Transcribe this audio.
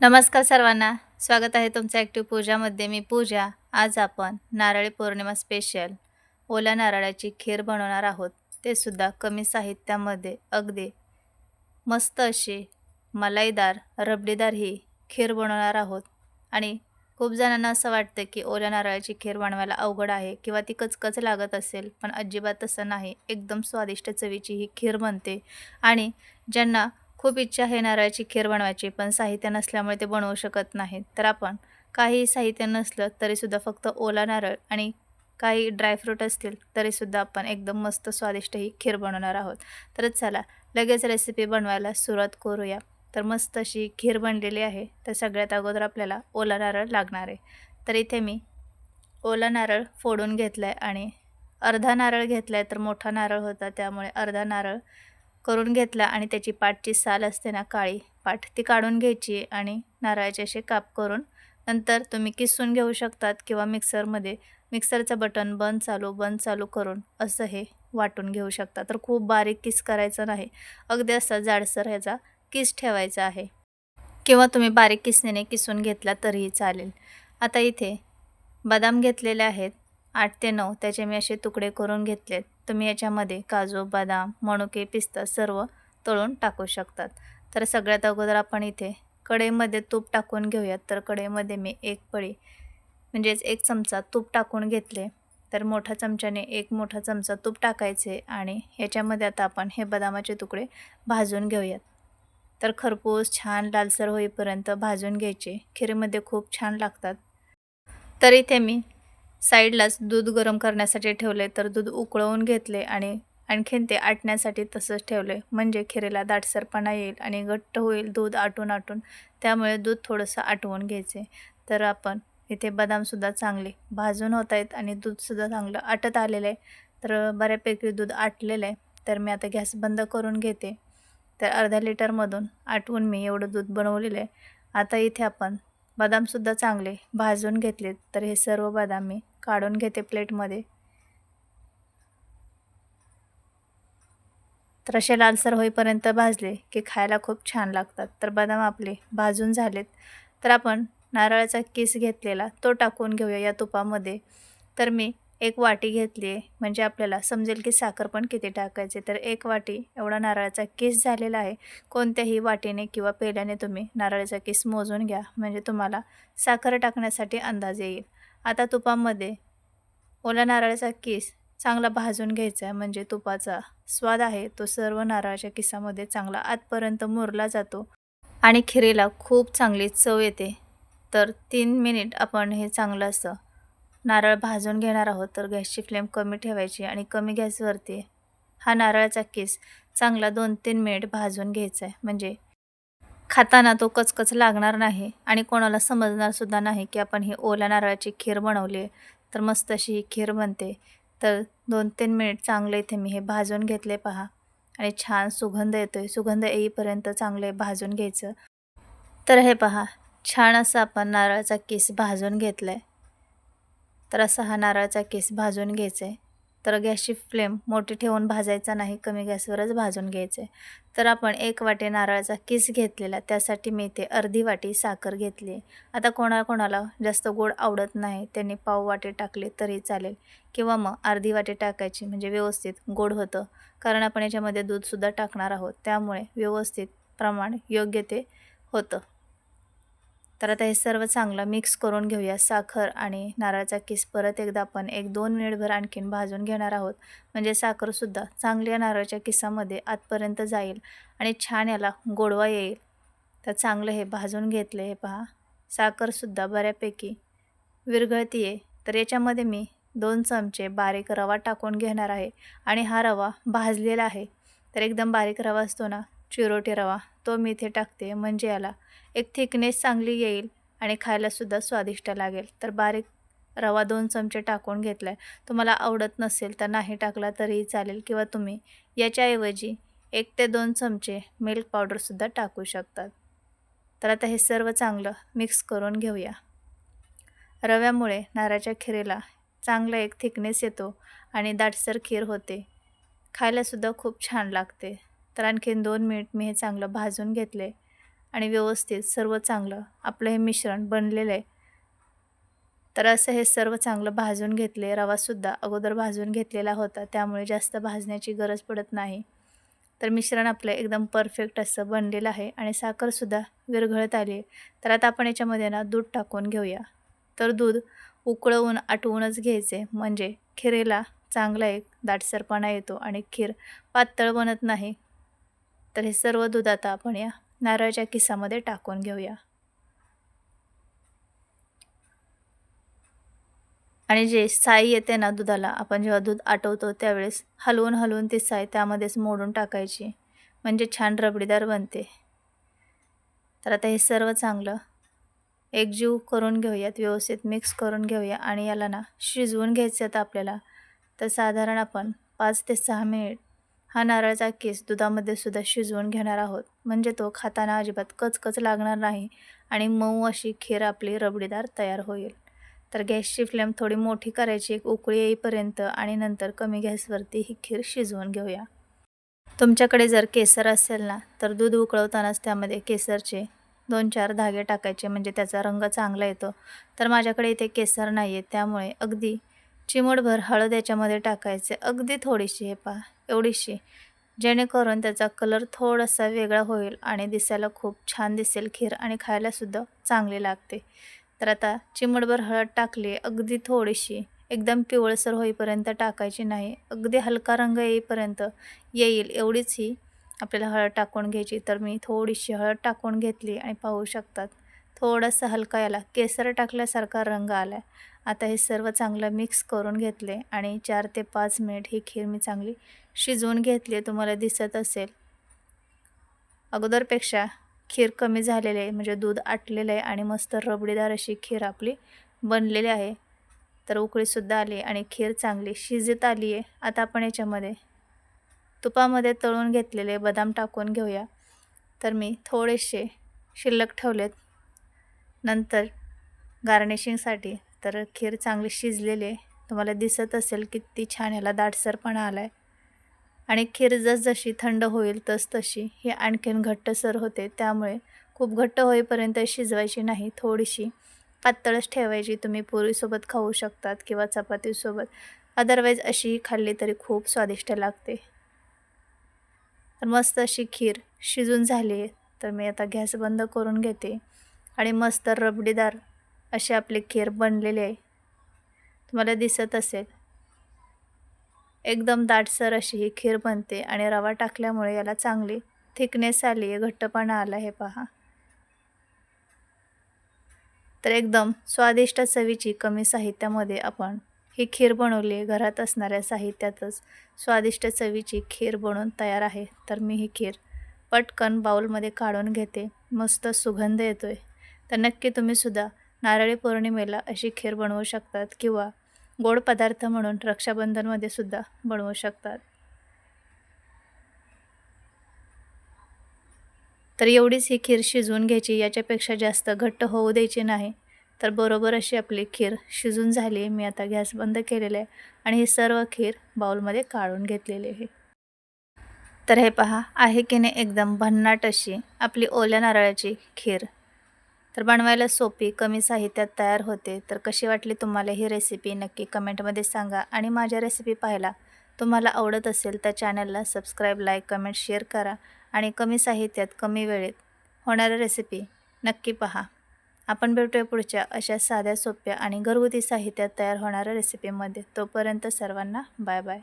नमस्कार सर्वांना. स्वागत आहे तुमचं ॲक्टिव्ह पूजामध्ये मी पूजा. आज आपण नारळी पौर्णिमा स्पेशल ओल्या नारळाची खीर बनवणार आहोत. ते सुद्धा कमी साहित्यामध्ये. अगदी मस्त अशी मलाईदार रबडीदार ही खीर बनवणार आहोत. आणि खूप जणांना असं वाटतं की ओल्या नारळाची खीर बनवायला अवघड आहे किंवा ती कचकच लागत असेल पण अजिबात तसं नाही. एकदम स्वादिष्ट चवीची ही खीर बनते. आणि ज्यांना खूप इच्छा आहे नारळाची खीर बनवायची पण साहित्य नसल्यामुळे ते बनवू शकत नाहीत. तर आपण काही साहित्य नसलं तरीसुद्धा फक्त ओला नारळ आणि काही ड्रायफ्रूट असतील तरीसुद्धा आपण एकदम मस्त स्वादिष्ट ही खीर बनवणार आहोत. तर चला लगेच रेसिपी बनवायला सुरुवात करूया. तर मस्त अशी खीर बनलेली आहे तर सगळ्यात अगोदर आपल्याला ओला नारळ लागणार आहे. तर इथे मी ओला नारळ फोडून घेतला आहे आणि अर्धा नारळ घेतला आहे तर मोठा नारळ होता त्यामुळे अर्धा नारळ करून घेतला आणि त्याची पाठची साल असते ना काळी पाठ ती काढून घ्यायची आणि नारळाचे असे काप करून नंतर तुम्ही किसून घेऊ शकतात किंवा मिक्सरमध्ये मिक्सरचं बटन बंद चालू बंद चालू करून असं हे वाटून घेऊ शकता. तर खूप बारीक किस करायचं नाही. अगदी असं जाडसर ह्याचा किस ठेवायचा आहे. किंवा तुम्ही बारीक किसणीने किसून घेतला तरीही चालेल. आता इथे बदाम घेतलेले आहेत आठ ते नऊ. त्याचे मी असे तुकडे करून घेतलेत. तुम्ही याच्यामध्ये काजू बदाम मणुके पिस्ता सर्व तळून टाकू शकतात. तर सगळ्यात अगोदर आपण इथे कढईमध्ये तूप टाकून घेऊयात. तर कढईमध्ये मी एक पळी म्हणजेच एक चमचा तूप टाकून घेतले. तर मोठ्या चमच्याने एक मोठा चमचा तूप टाकायचे आणि याच्यामध्ये आता आपण हे बदामाचे तुकडे भाजून घेऊयात. तर खरपूस छान लालसर होईपर्यंत भाजून घ्यायचे. खीरमध्ये खूप छान लागतात. तर इथे मी साईडलाच दूध गरम करण्यासाठी ठेवले तर दूध उकळवून घेतले आणि आणखीन ते आटण्यासाठी तसंच ठेवले. म्हणजे खिरीला दाटसरपणा येईल आणि घट्ट होईल दूध आटून आटून. त्यामुळे दूध थोडंसं आटवून घ्यायचे. तर आपण इथे बदामसुद्धा चांगले भाजून होत आहेत आणि दूधसुद्धा चांगलं आटत आलेलं आहे तर बऱ्यापैकी दूध आटलेलं आहे तर मी आता गॅस बंद करून घेते. तर अर्ध्या लिटरमधून आटवून मी एवढं दूध बनवलेलं आहे आता इथे आपण बदामसुद्धा चांगले. भाजून घेतलेत. तर हे सर्व बदाम मी काढून घेते प्लेटमध्ये. तर असे लालसर होईपर्यंत भाजले की खायला खूप छान लागतात. तर बदाम आपले भाजून झालेत. तर आपण नारळाचा किस घेतलेला तो टाकून घेऊया या तुपामध्ये. तर मी एक वाटी घेतली आहे म्हणजे आपल्याला समजेल की साखर पण किती टाकायचे. तर एक वाटी एवढा नारळाचा किस झालेला आहे कोणत्याही वाटीने किंवा पेल्याने तुम्ही नारळाचा किस मोजून घ्या म्हणजे तुम्हाला साखर टाकण्यासाठी अंदाज येईल. आता तुपामध्ये ओला नारळाचा किस चांगला भाजून घ्यायचा आहे म्हणजे तुपाचा स्वाद आहे तो सर्व नारळाच्या किसामध्ये चांगला आतपर्यंत मुरला जातो आणि खिरीला खूप चांगली चव येते. तर तीन मिनिट आपण हे चांगलं असं नारळ भाजून घेणार आहोत तर गॅसची फ्लेम कमी ठेवायची आणि कमी गॅसवरती हा नारळाचा केस चांगला दोन तीन मिनिट भाजून घ्यायचा आहे. म्हणजे खाताना तो कचकच लागणार नाही आणि कोणाला समजणारसुद्धा नाही की आपण ही ओल्या नारळाची खीर बनवली आहे. तर मस्त अशी ही खीर बनते. तर दोन तीन मिनिट चांगलं इथे मी हे भाजून घेतले पहा. आणि छान सुगंध येतो आहे सुगंध येईपर्यंत चांगले भाजून घ्यायचं. तर हे पहा छान असं आपण नारळाचा केस भाजून घेतला आहे तर असा हा नारळाचा केस भाजून घ्यायचा. आहे तर गॅसची फ्लेम मोठी ठेवून भाजायचा नाही कमी गॅसवरच भाजून घ्यायचं. आहे तर आपण एक वाटी नारळाचा किस घेतलेला त्यासाठी मी इथे अर्धी वाटी साखर घेतली. आता कोणा कोणाला जास्त गोड आवडत नाही त्यांनी पाव वाटी टाकले तरी चालेल. किंवा मग अर्धी वाटी टाकायची म्हणजे व्यवस्थित गोड होतं. कारण आपण याच्यामध्ये दूधसुद्धा टाकणार आहोत त्यामुळे व्यवस्थित प्रमाण योग्य ते होतं. तर आता हे सर्व चांगलं मिक्स करून घेऊया. साखर आणि नारळाचा किस परत एकदा आपण एक दोन मिनिटभर आणखीन भाजून घेणार आहोत. म्हणजे साखरसुद्धा चांगल्या नारळाच्या किसामध्ये आतपर्यंत जाईल आणि छान याला गोडवा येईल. तर चांगलं हे भाजून घेतलं हे पहा. साखरसुद्धा बऱ्यापैकी विरघळती आहे तर याच्यामध्ये मी दोन चमचे बारीक रवा टाकून घेणार आहे आणि हा रवा भाजलेला आहे. तर एकदम बारीक रवा असतो ना चिरोटी रवा तो मी इथे टाकते म्हणजे याला एक थिकनेस चांगली येईल आणि खायलासुद्धा स्वादिष्ट लागेल. तर बारीक रवा दोन चमचे टाकून घेतला आहे तुम्हाला आवडत नसेल तर नाही टाकला तरीही चालेल किंवा तुम्ही याच्याऐवजी एक ते दोन चमचे मिल्क पावडरसुद्धा टाकू शकतात. तर आता हे सर्व चांगलं मिक्स करून घेऊया. रव्यामुळे नारळाच्या खिरीला चांगला एक थिकनेस येतो आणि दाटसर खीर होते. खायलासुद्धा खूप छान लागते. तर आणखीन दोन मिनिट मी हे चांगलं भाजून घेतले आणि व्यवस्थित सर्व चांगलं आपलं हे मिश्रण बनलेलं आहे. तर असं हे सर्व चांगलं भाजून घेतले. रवासुद्धा अगोदर भाजून घेतलेला होता त्यामुळे जास्त भाजण्याची गरज पडत नाही. तर मिश्रण आपलं एकदम परफेक्ट असं बनलेलं आहे आणि साखरसुद्धा विरघळत आली आहे. तर आता आपण याच्यामध्ये ना दूध टाकून घेऊया. तर दूध उकळवून आटवूनच घ्यायचे. म्हणजे खिरेला चांगला एक दाटसरपणा येतो आणि खीर पातळ बनत नाही. तर हे सर्व दूध आता आपण या नारळाच्या किसामध्ये टाकून घेऊया. आणि जे साई येते ना दुधाला आपण जेव्हा दूध आटवतो त्यावेळेस हलवून हलवून ती साई त्यामध्येच मोडून टाकायची. म्हणजे छान रबडीदार बनते. तर आता हे सर्व चांगलं एकजीव करून घेऊयात व्यवस्थित मिक्स करून घेऊया आणि याला ना शिजवून घ्यायचं आता आपल्याला. तर साधारण आपण पाच ते सहा मिनिट हा नारळाचा केस दुधामध्ये सुद्धा शिजवून घेणार आहोत. म्हणजे तो खाताना अजिबात कचकच लागणार नाही आणि मऊ अशी खीर आपली रबडीदार तयार होईल. तर गॅसची फ्लेम थोडी मोठी करायची एक उकळी येईपर्यंत आणि नंतर कमी गॅसवरती ही खीर शिजवून घेऊया. तुमच्याकडे जर केसर असेल ना तर दूध उकळवतानाच त्यामध्ये केसरचे दोन चार धागे टाकायचे म्हणजे त्याचा रंग चांगला येतो. तर माझ्याकडे इथे केसर नाही आहे त्यामुळे अगदी चिमूटभर हळद याच्यामध्ये टाकायचे. अगदी थोडीशी हे पहा एवढीशी. जेणेकरून त्याचा कलर थोडासा वेगळा होईल आणि दिसायला खूप छान दिसेल खीर आणि खायलासुद्धा चांगली लागते. तर आता चिमडभर हळद टाकली अगदी थोडीशी. एकदम पिवळसर होईपर्यंत टाकायची नाही. अगदी हलका रंग येईपर्यंत येईल एवढीच ही आपल्याला हळद टाकून घ्यायची. तर मी थोडीशी हळद टाकून घेतली आणि पाहू शकतात. थोडासा हलका याला. केसर टाकल्यासारखा रंग आला आहे आता हे सर्व चांगलं मिक्स करून घेतले आणि चार ते पाच मिनिट ही खीर मी चांगली शिजवून घेतली तुम्हाला दिसत असेल. अगोदरपेक्षा खीर कमी झालेली आहे. म्हणजे दूध आटलेलं आहे आणि मस्त रबडीदार अशी खीर आपली बनलेली आहे. तर उकळीसुद्धा आली आणि खीर चांगली शिजत आली आहे. आता आपण याच्यामध्ये तुपामध्ये तळून घेतलेले बदाम टाकून घेऊया. तर मी थोडेसे शिल्लक ठेवलेत. नंतर गार्निशिंगसाठी. तर खीर चांगली शिजलेली आहे तुम्हाला दिसत असेल किती छान ह्याला दाटसरपणा आला आहे आणि खीर जसजशी थंड होईल तस तशी ही आणखीन घट्टसर होते. त्यामुळे खूप घट्ट होईपर्यंत शिजवायची नाही. थोडीशी पातळच ठेवायची तुम्ही पुरीसोबत खाऊ शकतात किंवा चपातीसोबत. अदरवाईज अशी खाल्ली तरी खूप स्वादिष्ट लागते. तर मस्त अशी खीर शिजून झाली. आहे तर मी आता गॅस बंद करून घेते. आणि मस्त रबडीदार असे आपली खीर बनलेले आहे. तुम्हाला दिसत असेल. एकदम दाटसर अशी ही खीर बनते आणि रवा टाकल्यामुळे याला चांगली थिकनेस आली आहे घट्टपणा आला हे पहा. तर एकदम स्वादिष्ट चवीची कमी साहित्यामध्ये आपण ही खीर बनवली आहे. घरात असणाऱ्या साहित्यातच स्वादिष्ट चवीची खीर बनवून तयार आहे. तर मी ही खीर पटकन बाऊलमध्ये काढून घेते. मस्त सुगंध येतो आहे तर नक्की तुम्हीसुद्धा नारळी पौर्णिमेला अशी खीर बनवू शकतात किंवा गोड पदार्थ म्हणून रक्षाबंधनमध्ये सुद्धा बनवू शकतात. तर एवढीच ही खीर शिजवून घ्यायची याच्यापेक्षा जास्त घट्ट होऊ द्यायची नाही. तर बरोबर अशी आपली खीर शिजून झाली आहे मी आता गॅस बंद केलेला आहे आणि ही सर्व खीर बाऊलमध्ये काढून घेतलेली आहे. तर हे पहा आहे की नाही एकदम भन्नाट अशी आपली ओल्या नारळाची खीर. तर बनवायला सोपी कमी साहित्यात तयार होते. तर कशी वाटली तुम्हाला ही रेसिपी नक्की कमेंटमध्ये सांगा. आणि माझ्या रेसिपी पाहायला तुम्हाला आवडत असेल तर चॅनलला सबस्क्राईब लाईक कमेंट शेअर करा. आणि कमी साहित्यात कमी वेळेत होणाऱ्या रेसिपी नक्की पहा. आपण भेटूया पुढच्या अशा साध्या सोप्या आणि घरगुती साहित्यात तयार होणाऱ्या रेसिपीमध्ये तोपर्यंत सर्वांना बाय बाय